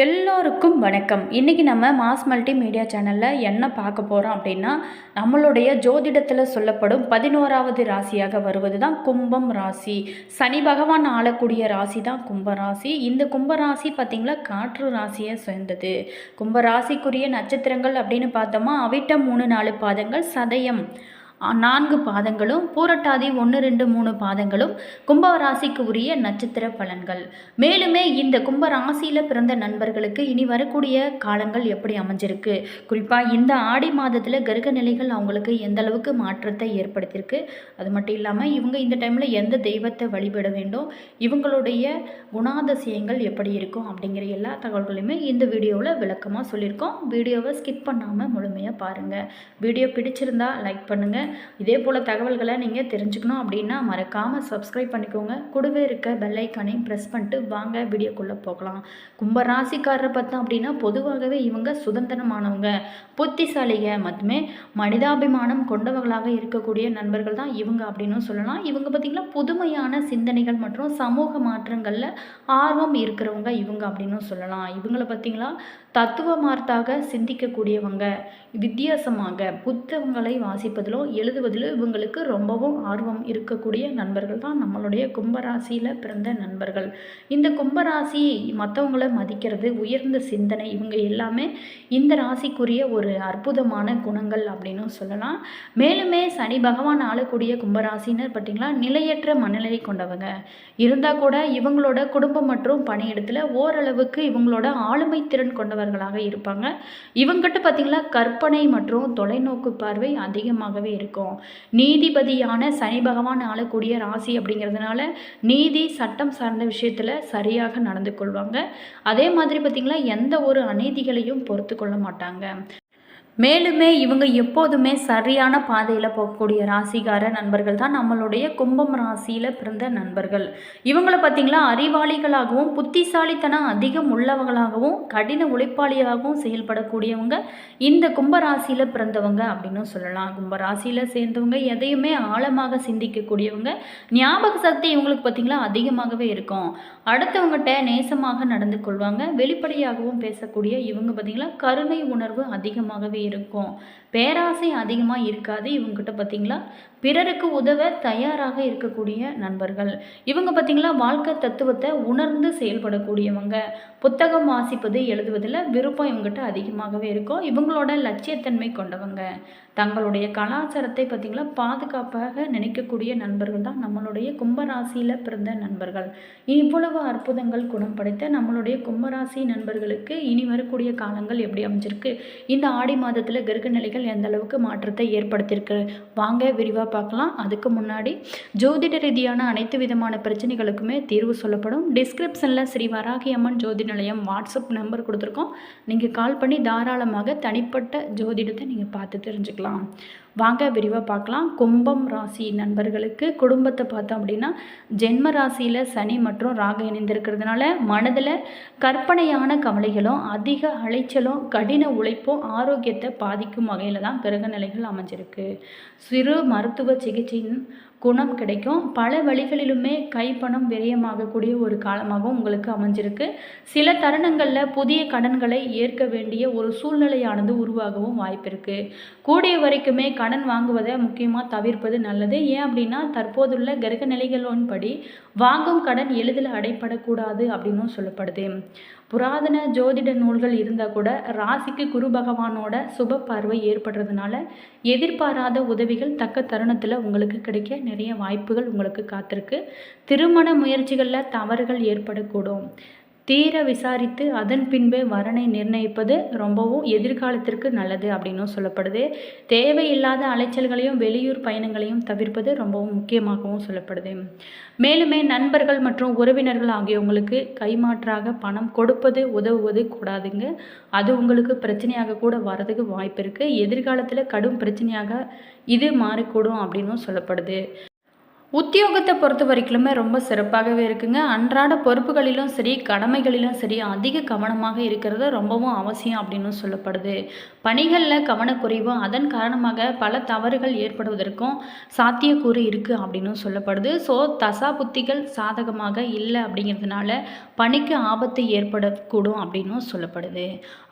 எல்லோருக்கும் வணக்கம். இன்றைக்கி நம்ம மாஸ் மல்டி மீடியா சேனலில் என்ன பார்க்க போகிறோம் அப்படின்னா நம்மளுடைய ஜோதிடத்தில் சொல்லப்படும் பதினோராவது ராசியாக வருவது தான் கும்பம் ராசி. சனி பகவான் ஆளக்கூடிய ராசி தான் கும்ப ராசி. இந்த கும்ப ராசி பார்த்திங்களா காற்று ராசியை சேர்ந்தது. கும்ப ராசிக்குரிய நட்சத்திரங்கள் அப்படின்னு பார்த்தோமா அவிட்டம் மூணு நாலு பாதங்கள் சதயம். நான்கு பாதங்களும் பூரட்டாதி ஒன்று ரெண்டு மூணு பாதங்களும் கும்பராசிக்கு உரிய நட்சத்திர பலன்கள். மேலுமே இந்த கும்ப ராசியில் பிறந்த நண்பர்களுக்கு இனி வரக்கூடிய காலங்கள் எப்படி அமைஞ்சிருக்கு? குறிப்பாக இந்த ஆடி மாதத்தில் கிரக நிலைகள் அவங்களுக்கு எந்த அளவுக்கு மாற்றத்தை ஏற்படுத்தியிருக்கு? அது மட்டும் இல்லாமல் இவங்க இந்த டைமில் எந்த தெய்வத்தை வழிபட வேண்டும்? இவங்களுடைய குணாதிசயங்கள் எப்படி இருக்கும்? அப்படிங்கிற எல்லா தகவல்களையுமே இந்த வீடியோவில் விளக்கமாக சொல்லியிருக்கோம். வீடியோவை ஸ்கிப் பண்ணாமல் முழுமையாக பாருங்கள் வீடியோ பிடிச்சிருந்தா லைக் பண்ணுங்கள் இதே போல் தகவல்களை நீங்கள் தெரிஞ்சுக்கணும் அப்படின்னா மறக்காமல் சப்ஸ்கிரைப் பண்ணிக்கோங்க. கூடவே இருக்க பெல்லைக்கானையும் ப்ரெஸ் பண்ணிட்டு வாங்க வீடியோக்குள்ளே போகலாம். கும்ப ராசிக்காரரை பார்த்தோம் அப்படின்னா பொதுவாகவே இவங்க சுதந்திரமானவங்க புத்திசாலிக மட்டுமே மனிதாபிமானம் கொண்டவர்களாக இருக்கக்கூடிய நண்பர்கள் தான் இவங்க அப்படின்னு சொல்லலாம். இவங்க பார்த்திங்கன்னா புதுமையான சிந்தனைகள் மற்றும் சமூக மாற்றங்களில் ஆர்வம் இருக்கிறவங்க இவங்க அப்படின்னு சொல்லலாம். இவங்களை பார்த்திங்களா தத்துவமார்த்தாக சிந்திக்கக்கூடியவங்க வித்தியாசமாக புத்தகங்களை வாசிப்பதிலும் எழுதுவதில் இவங்களுக்கு ரொம்பவும் ஆர்வம் இருக்கக்கூடிய நண்பர்கள் தான் நம்மளுடைய கும்பராசியில் பிறந்த நண்பர்கள். இந்த கும்பராசி மற்றவங்கள மதிக்கிறது உயர்ந்த சிந்தனை இவங்க எல்லாமே இந்த ராசிக்குரிய ஒரு அற்புதமான குணங்கள் அப்படின்னு சொல்லலாம். மேலுமே சனி பகவான் ஆளக்கூடிய கும்பராசினர் பார்த்திங்களா நிலையற்ற மனநிலை கொண்டவங்க. இருந்தால் கூட இவங்களோட குடும்பம் மற்றும் பணியிடத்தில் ஓரளவுக்கு இவங்களோட ஆளுமை திறன் கொண்டவர்களாக இருப்பாங்க. இவங்ககிட்ட பார்த்தீங்களா கற்பனை மற்றும் தொலைநோக்கு பார்வை அதிகமாகவே இருக்கும் இருக்கும். நீதிபதியான சனி பகவான் ஆளக்கூடிய ராசி அப்படிங்கிறதுனால நீதி சட்டம் சார்ந்த விஷயத்தில் சரியாக நடந்து கொள்வாங்க. அதே மாதிரி பார்த்திங்கன்னா எந்த ஒரு அநீதிகளையும் பொறுத்து கொள்ள மாட்டாங்க. மேலுமே இவங்க எப்போதுமே சரியான பாதையில் போகக்கூடிய ராசிகார நண்பர்கள் தான் நம்மளுடைய கும்பம் ராசியில் பிறந்த நண்பர்கள். இவங்களை பார்த்திங்களா? அறிவாளிகளாகவும் புத்திசாலித்தனம் அதிகம் உள்ளவங்களாகவும் கடின உழைப்பாளியாகவும் செயல்படக்கூடியவங்க இந்த கும்ப ராசியில் பிறந்தவங்க அப்படின்னு சொல்லலாம். கும்ப ராசியில் சேர்ந்தவங்க எதையுமே ஆழமாக சிந்திக்கக்கூடியவங்க. ஞாபக சக்தி இவங்களுக்கு பார்த்திங்களா? அதிகமாகவே இருக்கும். அடுத்தவங்ககிட்ட நேசமாக நடந்து கொள்வாங்க. வெளிப்படையாகவும் பேசக்கூடிய இவங்க பார்த்திங்களா? கருணை உணர்வு அதிகமாகவே இருக்கும். பேராசை அதிகமாக இருக்காது. இவங்ககிட்ட பார்த்திங்களா பிறருக்கு உதவ தயாராக இருக்கக்கூடிய நண்பர்கள். இவங்க பார்த்திங்களா வாழ்க்கை தத்துவத்தை உணர்ந்து செயல்படக்கூடியவங்க. புத்தகம் வாசிப்பது எழுதுவதில் விருப்பம் இவங்ககிட்ட அதிகமாகவே இருக்கும். இவங்களோட லட்சியத்தன்மை கொண்டவங்க. தங்களுடைய கலாச்சாரத்தை பார்த்திங்களா பாதுகாப்பாக நினைக்கக்கூடிய நண்பர்கள் தான் நம்மளுடைய கும்பராசியில் பிறந்த நண்பர்கள். இவ்வளவு அற்புதங்கள் குணம் படைத்த நம்மளுடைய கும்பராசி நண்பர்களுக்கு இனி வரக்கூடிய காலங்கள் எப்படி அமைஞ்சிருக்கு? இந்த ஆடி மாதத்தில் கிரக நிலைகள் எந்த அளவுக்கு மாற்றத்தை ஏற்படுத்தியிருக்கு? வாங்க விரிவாக பார்க்கலாம். அதுக்கு முன்னாடி ஜோதிட ரீதியான அனைத்து விதமான பிரச்சனைகளுக்குமே தீர்வு சொல்லப்படும். டிஸ்கிரிப்ஷனில் ஸ்ரீ வராகி அம்மன் ஜோதி நிலையம் வாட்ஸ்அப் நம்பர் கொடுத்துருக்கோம். நீங்கள் கால் பண்ணி தாராளமாக தனிப்பட்ட ஜோதிடத்தை நீங்கள் பார்த்து தெரிஞ்சுக்கலாம். வாங்க விரிவாக பார்க்கலாம். கும்பம் ராசி நண்பர்களுக்கு குடும்பத்தை பார்த்தோம் அப்படின்னா ஜென்ம ராசியில் சனி மற்றும் ராக இணைந்திருக்கிறதுனால மனதில் கற்பனையான கவலைகளும் அதிக அலைச்சலும் கடின உழைப்பும் ஆரோக்கியத்தை பாதிக்கும் வகையில் தான் கிரக நிலைகள் அமைஞ்சிருக்கு. சிறு மருத்துவ சிகிச்சையின் குணம் கிடைக்கும். பல வழிகளிலுமே கைப்பணம் விரயமாகக்கூடிய ஒரு காலமாகவும் உங்களுக்கு அமைஞ்சிருக்கு. சில தருணங்களில் புதிய கடன்களை ஏற்க வேண்டிய ஒரு சூழ்நிலையானது உருவாகவும் வாய்ப்பு இருக்குது கூடிய வரைக்குமே கடன் வாங்குவதை முக்கியமாக தவிர்ப்பது நல்லது. ஏன் அப்படின்னா தற்போதுள்ள கிரக நிலைகளின்படி வாங்கும் கடன் எளிதில் அடைப்படக்கூடாது அப்படின்னும் சொல்லப்படுது. புராதன ஜோதிட நூல்கள் இருந்தால் கூட ராசிக்கு குரு பகவானோட சுப பார்வை ஏற்படுறதுனால எதிர்பாராத உதவிகள் தக்க தருணத்தில் உங்களுக்கு கிடைக்க நிறைய வாய்ப்புகள் உங்களுக்கு காத்திருக்கு. திருமண முயற்சிகளில் தவறுகள் ஏற்படக்கூடும். தீர விசாரித்து அதன் பின்பே வரனை நிர்ணயிப்பது ரொம்பவும் எதிர்காலத்திற்கு நல்லது அப்படின்னும் சொல்லப்படுது. தேவையில்லாத அலைச்சல்களையும் வெளியூர் பயணங்களையும் தவிர்ப்பது ரொம்பவும் முக்கியமாகவும் சொல்லப்படுது. மேலுமே நண்பர்கள் மற்றும் உறவினர்கள் ஆகியவங்களுக்கு கைமாற்றாக பணம் கொடுப்பது உதவுவது கூடாதுங்க. அது உங்களுக்கு பிரச்சனையாக கூட வரதுக்கு வாய்ப்பு இருக்குது எதிர்காலத்தில் கடும் பிரச்சனையாக இது மாறக்கூடும் அப்படின்னும் சொல்லப்படுது. உத்தியோகத்தை பொறுத்த வரைக்குமே ரொம்ப சிறப்பாகவே இருக்குங்க. அன்றாட பொறுப்புகளிலும் சரி கடமைகளிலும் சரி அதிக கவனமாக இருக்கிறது ரொம்பவும் அவசியம் அப்படின்னு சொல்லப்படுது. பணிகளில் கவனக்குறைவு அதன் காரணமாக பல தவறுகள் ஏற்படுவதற்கும் சாத்தியக்கூறு இருக்குது அப்படின்னு சொல்லப்படுது. ஸோ தசா புத்திகள் சாதகமாக இல்லை அப்படிங்கிறதுனால பணிக்கு ஆபத்து ஏற்படக்கூடும் அப்படின்னும் சொல்லப்படுது.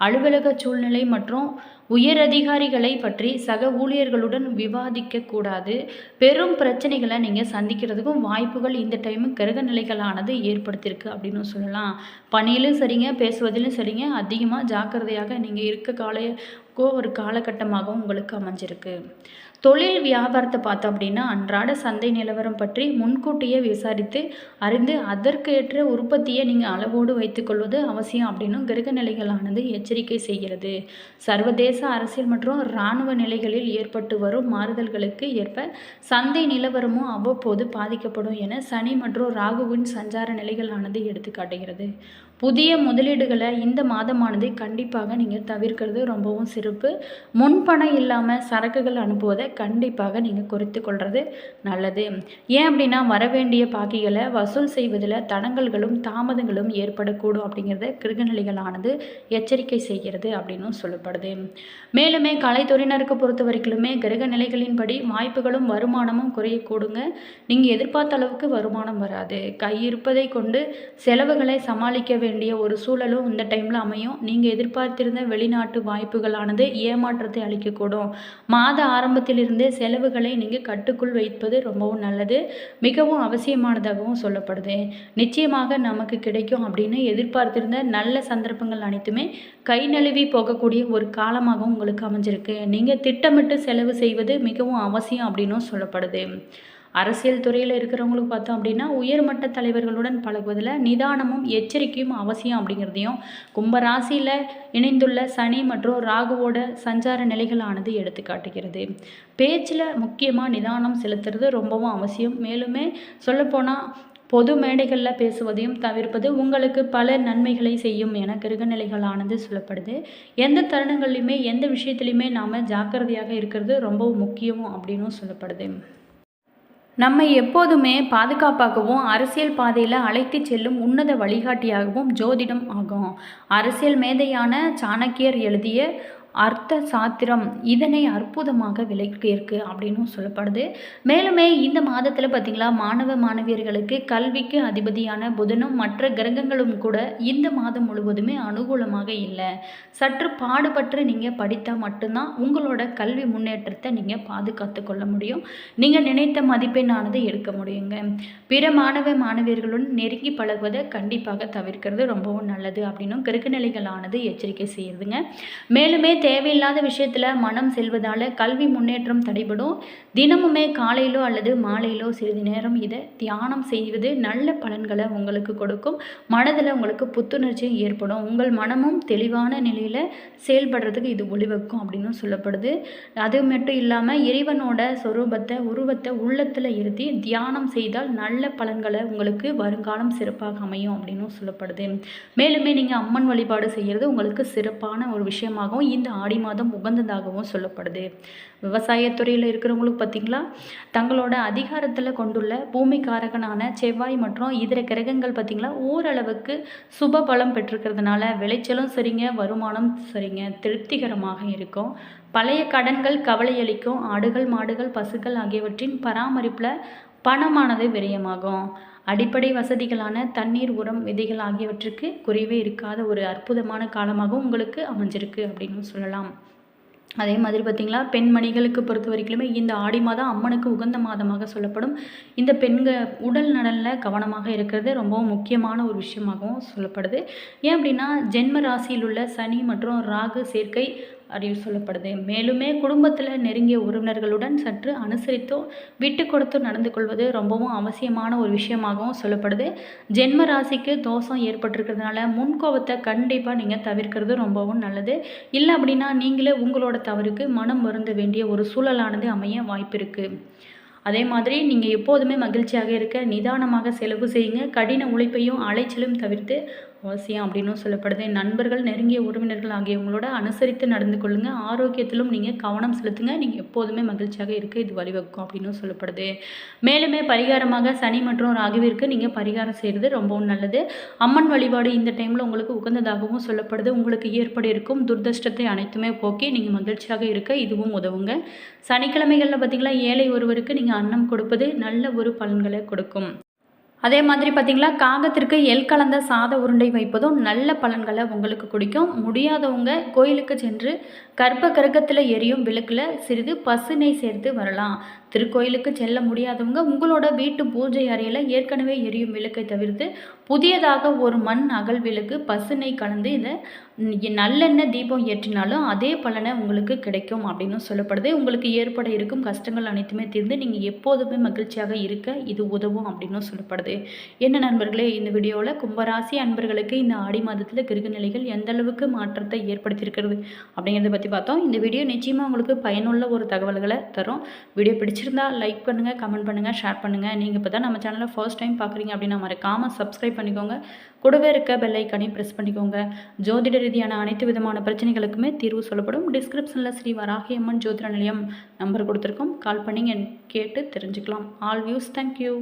அலுவலக சூழ்நிலை மற்றும் உயர் அதிகாரிகளை பற்றி சக ஊழியர்களுடன் விவாதிக்க கூடாது. பெரும் பிரச்சனைகளை நீங்கள் சந்திக்கிறதுக்கும் வாய்ப்புகள் இந்த டைமு கிரக நிலைகளானது ஏற்படுத்தியிருக்கு அப்படின்னு சொல்லலாம். பணியிலும் சரிங்க பேசுவதிலும் சரிங்க அதிகமாக ஜாக்கிரதையாக நீங்கள் இருக்க காலையோ ஒரு காலகட்டமாகவும் உங்களுக்கு அமைஞ்சிருக்கு. தொழில் வியாபாரத்தை பார்த்தோம் அப்படின்னா அன்றாட சந்தை நிலவரம் பற்றி முன்கூட்டியே விசாரித்து அறிந்து அதற்கு ஏற்ற உற்பத்தியை நீங்கள் அளவோடு வைத்துக்கொள்வது அவசியம் அப்படின்னு கிரக நிலைகளானது எச்சரிக்கை செய்கிறது. சர்வதேச அரசியல் மற்றும் இராணுவ நிலைகளில் ஏற்பட்டு வரும் மாறுதல்களுக்கு ஏற்ப சந்தை நிலவரமும் அவ்வப்போது பாதிக்கப்படும் என சனி மற்றும் ராகுவின் சஞ்சார நிலைகளானது எடுத்துக்காட்டுகிறது. புதிய முதலீடுகளை இந்த மாதமானது கண்டிப்பாக நீங்கள் தவிர்க்கிறது ரொம்பவும் சிறப்பு. முன்பணம் இல்லாமல் சரக்குகள் அனுப்புவதை கண்டிப்பாக நீங்கள் குறைத்து கொள்வது நல்லது. ஏன் அப்படின்னா வரவேண்டிய பாக்கிகளை வசூல் செய்வதில் தடங்கல்களும் தாமதங்களும் ஏற்படக்கூடும் அப்படிங்கிறத கிருகநிலைகளானது எச்சரிக்கை செய்கிறது அப்படின்னும் சொல்லப்படுது. மேலுமே கலைத்துறையினருக்கு பொறுத்த வரைக்குமே கிரக நிலைகளின்படி வாய்ப்புகளும் வருமானமும் குறையக்கூடுங்க. நீங்கள் எதிர்பார்த்த அளவுக்கு வருமானம் வராது. கையிருப்பதை கொண்டு செலவுகளை சமாளிக்க வேண்டிய ஒரு சூழலும் இந்த டைமில் அமையும். நீங்கள் எதிர்பார்த்திருந்த வெளிநாட்டு வாய்ப்புகளானது ஏமாற்றத்தை அளிக்கக்கூடும். மாத ஆரம்பத்திலிருந்தே செலவுகளை நீங்கள் கட்டுக்குள் வைப்பது ரொம்பவும் நல்லது. மிகவும் அவசியமானதாகவும் சொல்லப்படுது. நிச்சயமாக நமக்கு கிடைக்கும் அப்படின்னு எதிர்பார்த்திருந்த நல்ல சந்தர்ப்பங்கள் அனைத்துமே கை நழுவி போகக்கூடிய ஒரு காலமாகவும் உங்களுக்கு அமைஞ்சிருக்கு. நீங்கள் திட்டமிட்டு செலவு செய்வது மிகவும் அவசியம் அப்படின்னும் சொல்லப்படுது. அரசியல் துறையில் இருக்கிறவங்களுக்கு பார்த்தோம் அப்படின்னா உயர்மட்ட தலைவர்களுடன் பழகுவதில் நிதானமும் எச்சரிக்கையும் அவசியம் அப்படிங்கிறதையும் கும்பராசியில் இணைந்துள்ள சனி மற்றும் ராகுவோட சஞ்சார நிலைகளானது எடுத்து காட்டுகிறது. பேச்சில் முக்கியமாக நிதானம் செலுத்துறது ரொம்பவும் அவசியம். மேலுமே சொல்லப்போனால் பொது மேடைகளில் பேசுவதையும் தவிர்ப்பது உங்களுக்கு பல நன்மைகளை செய்யும் என கிரகநிலைகளானது சொல்லப்படுது. எந்த தருணங்கள்லையுமே எந்த விஷயத்துலையுமே நாம் ஜாக்கிரதையாக இருக்கிறது ரொம்பவும் முக்கியம் அப்படின்னும் சொல்லப்படுது. நம்மை எப்போதுமே பாதுகாப்பாகவும் அரசியல் பாதையில் அழைத்து செல்லும் உன்னத வழிகாட்டியாகவும் ஜோதிடம் ஆகும். அரசியல் மேதையான சாணக்கியர் எழுதிய அர்த்த சாத்திரம் இதனை அற்புதமாக விளக்கியிருக்கு அப்படின்னு சொல்லப்படுது. மேலுமே இந்த மாதத்தில் பார்த்திங்களா மாணவ மாணவியர்களுக்கு கல்விக்கு அதிபதியான புதனும் மற்ற கிரகங்களும் கூட இந்த மாதம் முழுவதுமே அனுகூலமாக இல்லை. சற்று பாடுபட்டு நீங்கள் படித்தால் மட்டும்தான் உங்களோட கல்வி முன்னேற்றத்தை நீங்கள் பாதுகாத்து கொள்ள முடியும். நீங்கள் நினைத்த மதிப்பெண்ணானது எடுக்க முடியுங்க. பிற மாணவ மாணவியர்களுடன் நெருங்கி பழகுவதை கண்டிப்பாக தவிர்க்கிறது ரொம்பவும் நல்லது அப்படின்னும் கிரகநிலைகளானது எச்சரிக்கை செய்யுதுங்க. மேலுமே தேவையில்லாத விஷயத்தில் மனம் செல்வதால் கல்வி முன்னேற்றம் தடைபடும். தினமுமே காலையிலோ அல்லது மாலையிலோ சிறிது நேரம் இதை தியானம் செய்வது நல்ல பலன்களை உங்களுக்கு கொடுக்கும். மனதில் உங்களுக்கு புத்துணர்ச்சியும் ஏற்படும். உங்கள் மனமும் தெளிவான நிலையில் செயல்படுறதுக்கு இது ஒளிவக்கும் அப்படின்னு சொல்லப்படுது. அது மட்டும் இல்லாமல் இறைவனோட சொரூபத்தை உருவத்தை உள்ளத்தில் இருத்தி தியானம் செய்தால் நல்ல பலன்களை உங்களுக்கு வருங்காலம் சிறப்பாக அமையும் அப்படின்னு சொல்லப்படுது. மேலுமே நீங்கள் அம்மன் வழிபாடு செய்கிறது உங்களுக்கு சிறப்பான ஒரு விஷயமாகவும் இந்த ஆடி மாதம் உகந்ததாகவும் சொல்லப்படுது. விவசாயத்துறையில் இருக்கிறவங்களுக்கு பார்த்திங்களா தங்களோட அதிகாரத்தில் கொண்டுள்ள பூமிக்காரகனான செவ்வாய் மற்றும் இதர கிரகங்கள் பார்த்திங்களா ஓரளவுக்கு சுப பலம் பெற்றிருக்கிறதுனால விளைச்சலும் சரிங்க வருமானம் சரிங்க திருப்திகரமாக இருக்கும். பழைய கடன்கள் கவலையளிக்கும். ஆடுகள் மாடுகள் பசுக்கள் ஆகியவற்றின் பராமரிப்பில் பணமானது விரயமாகும். அடிப்படை வசதிகளான தண்ணீர் உரம் விதைகள் ஆகியவற்றுக்கு குறைவே இருக்காத ஒரு அற்புதமான காலமாகவும் உங்களுக்கு அமைஞ்சிருக்கு அப்படின்னு சொல்லலாம். அதே மாதிரி பார்த்திங்களா பெண்மணிகளுக்கு பொறுத்த வரைக்குமே இந்த ஆடி மாதம் அம்மனுக்கு உகந்த மாதமாக சொல்லப்படும். இந்த பெண்கள் உடல் நலனில் கவனமாக இருக்கிறது ரொம்பவும் முக்கியமான ஒரு விஷயமாகவும் சொல்லப்படுது. ஏன் அப்படின்னா ஜென்ம ராசியில் உள்ள சனி மற்றும் ராகு சேர்க்கை அறிவு சொல்லப்படுது. மேலுமே குடும்பத்தில் நெருங்கிய உறவினர்களுடன் சற்று அனுசரித்தோ விட்டு கொடுத்தோ நடந்து கொள்வது ரொம்பவும் அவசியமான ஒரு விஷயமாகவும் சொல்லப்படுது. ஜென்ம ராசிக்கு தோஷம் ஏற்பட்டிருக்கிறதுனால முன்கோபத்தை கண்டிப்பாக நீங்கள் தவிர்க்கிறது ரொம்பவும் நல்லது. இல்லை அப்படின்னா நீங்களே உங்களோட தவறுக்கு மனம் வருந்த வேண்டிய ஒரு சூழலானது அமைய வாய்ப்பு இருக்குது அதே மாதிரி நீங்கள் எப்போதுமே மகிழ்ச்சியாக இருக்க நிதானமாக செலவு செய்யுங்க. கடின உழைப்பையும் அலைச்சலும் தவிர்த்து அவசியம் அப்படின்னு சொல்லப்படுது. நண்பர்கள் நெருங்கிய உறவினர்கள் ஆகியவங்களோட அனுசரித்து நடந்து கொள்ளுங்கள் ஆரோக்கியத்திலும் நீங்கள் கவனம் செலுத்துங்க. நீங்கள் எப்போதுமே மகிழ்ச்சியாக இருக்க இது வழிவகுக்கும் அப்படின்னு சொல்லப்படுது. மேலுமே பரிகாரமாக சனி மற்றும் ராகுவிற்கு நீங்கள் பரிகாரம் செய்கிறது ரொம்பவும் நல்லது. அம்மன் வழிபாடு இந்த டைமில் உங்களுக்கு உகந்ததாகவும் சொல்லப்படுது. உங்களுக்கு ஏற்பட இருக்கும் துர்தஷ்டத்தை அனைத்துமே போக்கி நீங்கள் மகிழ்ச்சியாக இருக்க இதுவும் உதவுங்க. சனிக்கிழமைகளில் பார்த்தீங்கன்னா ஏழை ஒருவருக்கு நீங்கள் அன்னம் கொடுப்பது நல்ல ஒரு பலன்களை கொடுக்கும். அதே மாதிரி பார்த்தீங்களா காகத்திற்கு எல் கலந்த சாத உருண்டை வைப்பதும் நல்ல பலன்களை உங்களுக்கு குடிக்கும். முடியாதவங்க கோயிலுக்கு சென்று கர்ப்ப கருக்கத்தில் எரியும் விளக்கில் சிறிது பசுனை சேர்த்து வரலாம். திருக்கோயிலுக்கு செல்ல முடியாதவங்க உங்களோட வீட்டு பூஜை அறையில் ஏற்கனவே எரியும் விளக்கை தவிர்த்து புதியதாக ஒரு மண் அகல் விளக்கு பசுனை கலந்து இதை நல்லெண்ணெய் தீபம் ஏற்றினாலும் அதே பலனை உங்களுக்கு கிடைக்கும் அப்படின்னு சொல்லப்படுது. உங்களுக்கு ஏற்பட இருக்கும் கஷ்டங்கள் அனைத்துமே தீர்ந்து நீங்கள் எப்போதுமே மகிழ்ச்சியாக இருக்க இது உதவும் அப்படின்னு சொல்லப்படுது. என்ன நண்பர்களே இந்த வீடியோவில் கும்பராசி அன்பர்களுக்கு இந்த ஆடி மாதத்தில் கிருகநிலைகள் எந்த அளவுக்கு மாற்றத்தை ஏற்படுத்தியிருக்கிறது அப்படிங்கிறத பற்றி பார்த்தோம். இந்த வீடியோ நிச்சயமாக உங்களுக்கு பயனுள்ள ஒரு தகவல்களை தரும். வீடியோ பிடிச்சிருந்தா லைக் பண்ணுங்கள் கமெண்ட் பண்ணுங்கள் ஷேர் பண்ணுங்கள் நீங்கள் இப்போ தான் நம்ம சேனலை ஃபர்ஸ்ட் டைம் பார்க்குறீங்க அப்படின்னா மறக்காமல் சப்ஸ்கிரைப் பண்ணிக்கோங்க. கூடவே இருக்க பெல் ஐக்கானையும் ப்ரெஸ் பண்ணிக்கோங்க. ஜோதிட ரீதியான அனைத்து விதமான பிரச்சனைகளுக்குமே தீர்வு சொல்லப்படும். டிஸ்கிரிப்ஷனில் ஸ்ரீ வராகி அம்மன் ஜோதிட நிலையம் நம்பர் கொடுத்துருக்கோம். கால் பண்ணி கேட்டு தெரிஞ்சுக்கலாம். All views thank you